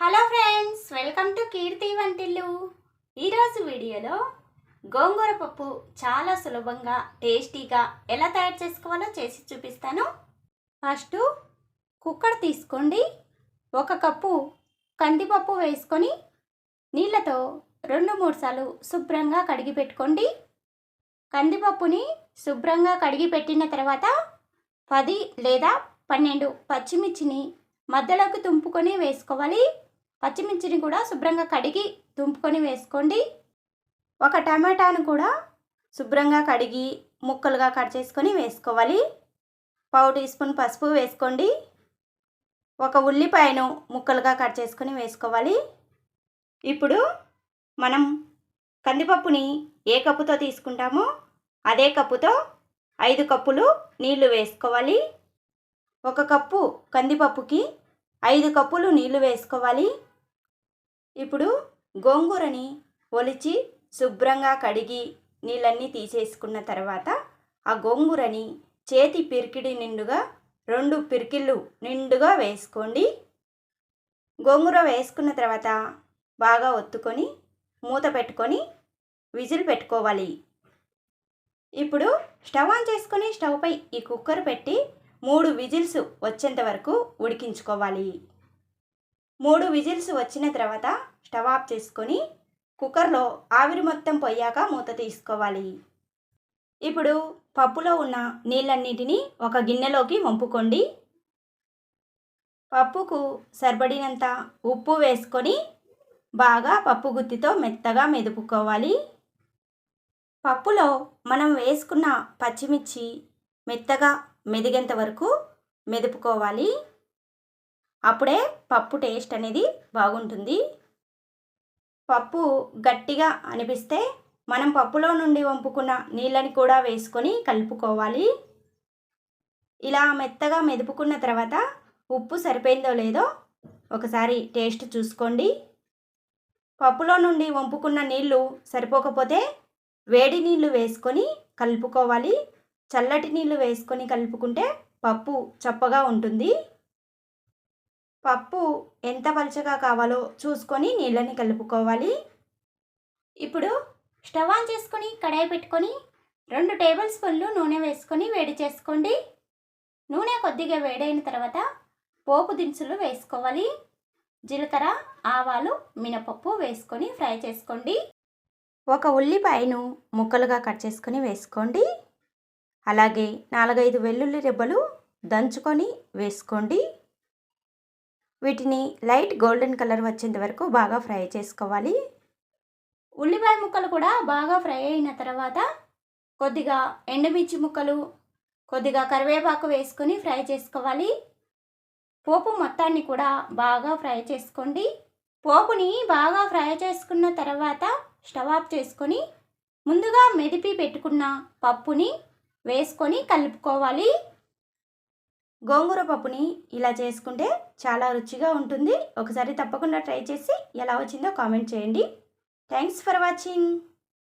Hello friends welcome to Keerthi Vantillu. ఈరోజు వీడియోలో గోంగూర పప్పు చాలా సులభంగా టేస్టీగా ఎలా తయారు చేసుకోవాలో చేసి చూపిస్తాను. ఫస్ట్ కుక్కర్ తీసుకోండి. ఒక కప్పు కందిపప్పు వేసుకొని నీళ్ళతో రెండు మూడు సార్లు శుభ్రంగా కడిగి పెట్టుకోండి. కందిపప్పుని శుభ్రంగా కడిగి పెట్టిన తర్వాత పది లేదా పన్నెండు పచ్చిమిర్చిని మధ్యలోకి తుంపుకొని వేసుకోవాలి. పచ్చిమిర్చిని కూడా శుభ్రంగా కడిగి దుంపుకొని వేసుకోండి. ఒక టమాటాను కూడా శుభ్రంగా కడిగి ముక్కలుగా కట్ చేసుకొని వేసుకోవాలి. పావు టీ స్పూన్ పసుపు వేసుకోండి. ఒక ఉల్లిపాయను ముక్కలుగా కట్ చేసుకొని వేసుకోవాలి. ఇప్పుడు మనం కందిపప్పుని ఏ కప్పుతో తీసుకుంటామో అదే కప్పుతో ఐదు కప్పులు నీళ్ళు వేసుకోవాలి. ఒక కప్పు కందిపప్పుకి ఐదు కప్పులు నీళ్ళు వేసుకోవాలి. ఇప్పుడు గోంగూరని ఒలిచి శుభ్రంగా కడిగి నీళ్ళన్నీ తీసేసుకున్న తర్వాత ఆ గోంగూరని చేతి పిరికిడి నిండుగా రెండు పిరికిళ్ళు నిండుగా వేసుకోండి. గోంగూర వేసుకున్న తర్వాత బాగా ఒత్తుకొని మూత పెట్టుకొని విజిల్ పెట్టుకోవాలి. ఇప్పుడు స్టవ్ ఆన్ చేసుకొని స్టవ్పై ఈ కుక్కర్ పెట్టి మూడు విజిల్స్ వచ్చేంత వరకు ఉడికించుకోవాలి. మూడు విజిల్స్ వచ్చిన తర్వాత స్టవ్ ఆఫ్ చేసుకొని కుక్కర్లో ఆవిరి మొత్తం పోయాక మూత తీసుకోవాలి. ఇప్పుడు పప్పులో ఉన్న నీళ్ళన్నిటినీ ఒక గిన్నెలోకి వంపుకోండి. పప్పుకు సరిపడినంత ఉప్పు వేసుకొని బాగా పప్పు గుత్తితో మెత్తగా మెదుపుకోవాలి. పప్పులో మనం వేసుకున్న పచ్చిమిర్చి మెత్తగా మెదిగేంత వరకు మెదుపుకోవాలి. అప్పుడే పప్పు టేస్ట్ అనేది బాగుంటుంది. పప్పు గట్టిగా అనిపిస్తే మనం పప్పులో నుండి వంపుకున్న నీళ్ళని కూడా వేసుకొని కలుపుకోవాలి. ఇలా మెత్తగా మెదుపుకున్న తర్వాత ఉప్పు సరిపోయిందో లేదో ఒకసారి టేస్ట్ చూసుకోండి. పప్పులో నుండి వంపుకున్న నీళ్ళు సరిపోకపోతే వేడి నీళ్ళు వేసుకొని కలుపుకోవాలి. చల్లటి నీళ్ళు వేసుకొని కలుపుకుంటే పప్పు చప్పగా ఉంటుంది. పప్పు ఎంత పలుచగా కావాలో చూసుకొని నీళ్ళని కలుపుకోవాలి. ఇప్పుడు స్టవ్ ఆన్ చేసుకొని కడాయి పెట్టుకొని రెండు టేబుల్ స్పూన్లు నూనె వేసుకొని వేడి చేసుకోండి. నూనె కొద్దిగా వేడైన తర్వాత పోపు దినుసులు వేసుకోవాలి. జీలకర్ర ఆవాలు మినపప్పు వేసుకొని ఫ్రై చేసుకోండి. ఒక ఉల్లిపాయను ముక్కలుగా కట్ చేసుకొని వేసుకోండి. అలాగే నాలుగైదు వెల్లుల్లి రెబ్బలు దంచుకొని వేసుకోండి. వీటిని లైట్ గోల్డెన్ కలర్ వచ్చేంత వరకు బాగా ఫ్రై చేసుకోవాలి. ఉల్లిపాయ ముక్కలు కూడా బాగా ఫ్రై అయిన తర్వాత కొద్దిగా ఎండుమిర్చి ముక్కలు కొద్దిగా కరివేపాకు వేసుకొని ఫ్రై చేసుకోవాలి. పోపు మొత్తాన్ని కూడా బాగా ఫ్రై చేసుకోండి. పోపుని బాగా ఫ్రై చేసుకున్న తర్వాత స్టవ్ ఆఫ్ చేసుకొని ముందుగా మెదిపి పెట్టుకున్న పప్పుని వేసుకొని కలుపుకోవాలి. గోంగూర పప్పుని ఇలా చేసుకుంటే చాలా రుచిగా ఉంటుంది. ఒకసారి తప్పకుండా ట్రై చేసి ఎలా వచ్చిందో కామెంట్ చేయండి. Thanks for watching.